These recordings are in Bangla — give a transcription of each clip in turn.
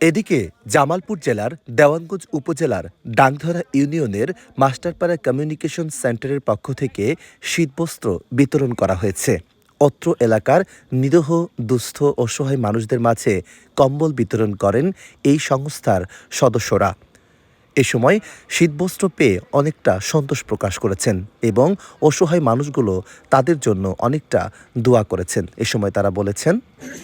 এদিকে জামালপুর জেলার দেওয়ানগঞ্জ উপজেলার ডাংধরা ইউনিয়নের মাস্টারপাড়া কমিউনিকেশন সেন্টারের পক্ষ থেকে শীতবস্ত্র বিতরণ করা হয়েছে। অত্র এলাকার নিরহ, দুস্থ অসহায় মানুষদের মাঝে কম্বল বিতরণ করেন এই সংস্থার সদস্যরা। এ সময় শীতবস্ত্র পেয়ে অনেকটা সন্তোষ প্রকাশ করেছেন এবং অসহায় মানুষগুলো তাদের জন্য অনেকটা দোয়া করেছেন। এ সময় তারা বলেছেন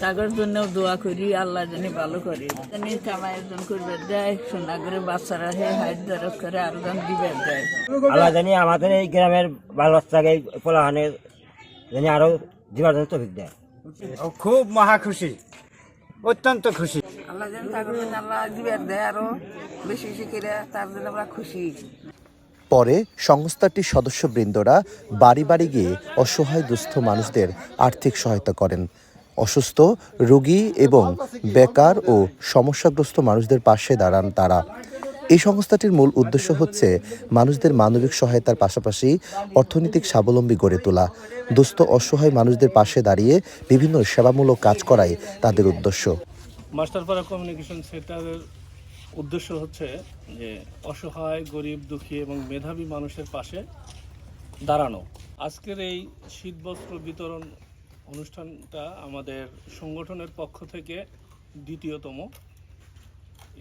তাগর জন্য দোয়া করি আল্লাহ জানি ভালো করি। জানি কামাই একজন করবে দেয় সোনা করে বাচ্চারা হে দরদ করে আরও জন দিবে দেয়। আল্লাহ জানি আমাদের এই গ্রামের পোলাহানের জানি আরও জীবন তফিক দেয় ও খুব মহা খুশি অত্যন্ত খুশি। আল্লাহ তাগর আল্লাহ দিবে দেয় বেশি বেশি করে, তার জন্য আমরা খুশি। পরে সংস্থাটির সদস্যবৃন্দরা বাড়ি বাড়ি গিয়ে অসহায় দুস্থ মানুষদের আর্থিক সহায়তা করেন। অসুস্থ, রোগী এবং বেকার ও সমস্যাগ্রস্ত মানুষদের পাশে দাঁড়ান তারা। এই সংস্থাটির মূল উদ্দেশ্য হচ্ছে মানুষদের মানবিক সহায়তার পাশাপাশি অর্থনৈতিক স্বাবলম্বী গড়ে তোলা। দুস্থ, অসহায় মানুষদের পাশে দাঁড়িয়ে বিভিন্ন সেবামূলক কাজ করাই তাদের উদ্দেশ্য। মাস্টারপাড়া কমিউনিকেশন সেন্টারের উদ্দেশ্য হচ্ছে যে অসহায়, গরিব, দুঃখী এবং মেধাবী মানুষের পাশে দাঁড়ানো। আজকের এই শীতবস্ত্র বিতরণ অনুষ্ঠানটা আমাদের সংগঠনের পক্ষ থেকে দ্বিতীয়তম।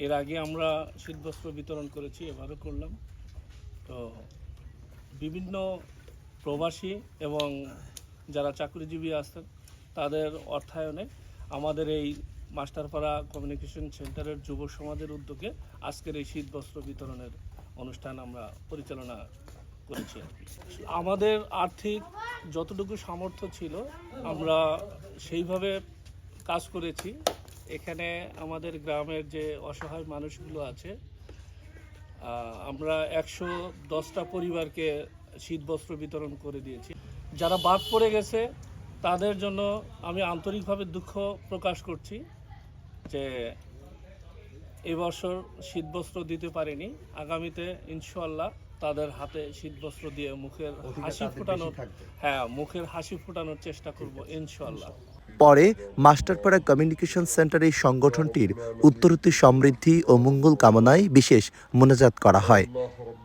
এর আগে আমরা শীতবস্ত্র বিতরণ করেছি, এবারও করলাম। তো বিভিন্ন প্রবাসী এবং যারা চাকরিজীবী আছেন, তাদের অর্থায়নে আমাদের এই মাস্টারপাড়া কমিউনিকেশন সেন্টারের যুব সমাজের উদ্যোগে আজকের এই শীতবস্ত্র বিতরণের অনুষ্ঠান আমরা পরিচালনা করেছি। আমাদের আর্থিক যতটুকু সামর্থ্য ছিল, আমরা সেইভাবে কাজ করেছি। এখানে আমাদের গ্রামের যে অসহায় মানুষগুলো আছে আমরা একশো দশটা পরিবারকে শীতবস্ত্র বিতরণ করে দিয়েছি। যারা বাদ পড়ে গেছে, তাদের জন্য আমি আন্তরিকভাবে দুঃখ প্রকাশ করছি। যে এবছর শীতবস্ত্র দিতে পারিনি। আগামীতে ইনশাল্লাহ তাদের হাতে শীতবস্ত্র দিয়ে মুখের হাসি ফোটানোর হ্যাঁ মুখের হাসি ফোটানোর চেষ্টা করব ইনশাল্লাহ পরে মাস্টারপাড়া কমিউনিকেশন সেন্টার এই সংগঠনটির উত্তরোত্তর সমৃদ্ধি ও মঙ্গল কামনায় বিশেষ মোনাজাত করা হয়।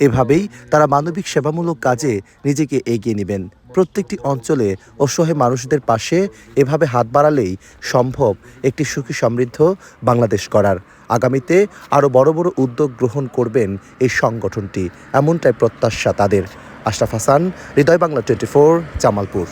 এভাবেই তারা মানবিক সেবামূলক কাজে নিজেকে এগিয়ে নেবেন। প্রত্যেকটি অঞ্চলে অসহায় মানুষদের পাশে এভাবে হাত বাড়ালেই সম্ভব একটি সুখী সমৃদ্ধ বাংলাদেশ করার। আগামীতে আরও বড় বড় উদ্যোগ গ্রহণ করবেন এই সংগঠনটি, এমনটাই প্রত্যাশা তাদের। Ashraf Hasan, Hridoy Bangla twenty four, Jamalpur.